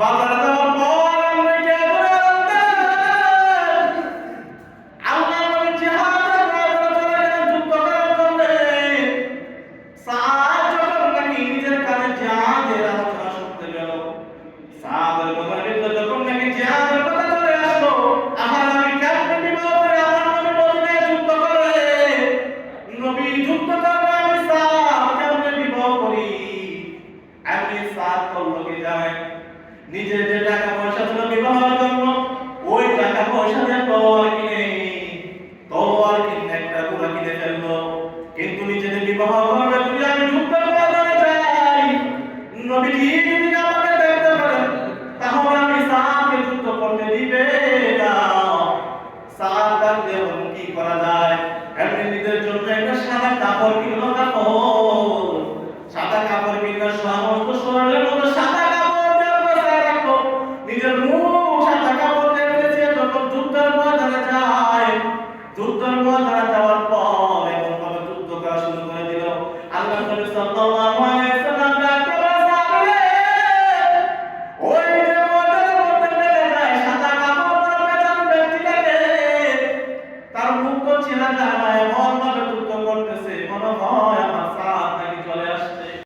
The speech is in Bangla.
বাজারে নিজের যে টাকা পয়সা ছিল বিবাহের জন্য, ওই টাকা পয়সা দিয়ে তলোয়ার কিনে তলোয়ার কিনে একটা ঘোড়া কিনে ফেলল। কিন্তু নিজেদের বিবাহ করবে যদি আমি যুদ্ধের ময়দানে যাই, নবীজি যদি আমাকে দেখতে পারেন, তাহলে আমি সাহাকে যুদ্ধ করতে দিবে না। সাহাব এখন কি করা যায়? এমনি নিজের জন্য একটা সাদা কাপড় কিনলো, কাপড়। সাদা কাপড় কিনলে সমস্ত যুদ্ধের ময়দানে যাওয়ার পর এবং ভাবে যুদ্ধ করা শুরু করে দিল। আল্লাহ নবী সাল্লাল্লাহু আলাইহি ওয়াসাল্লাম তার মুখ তো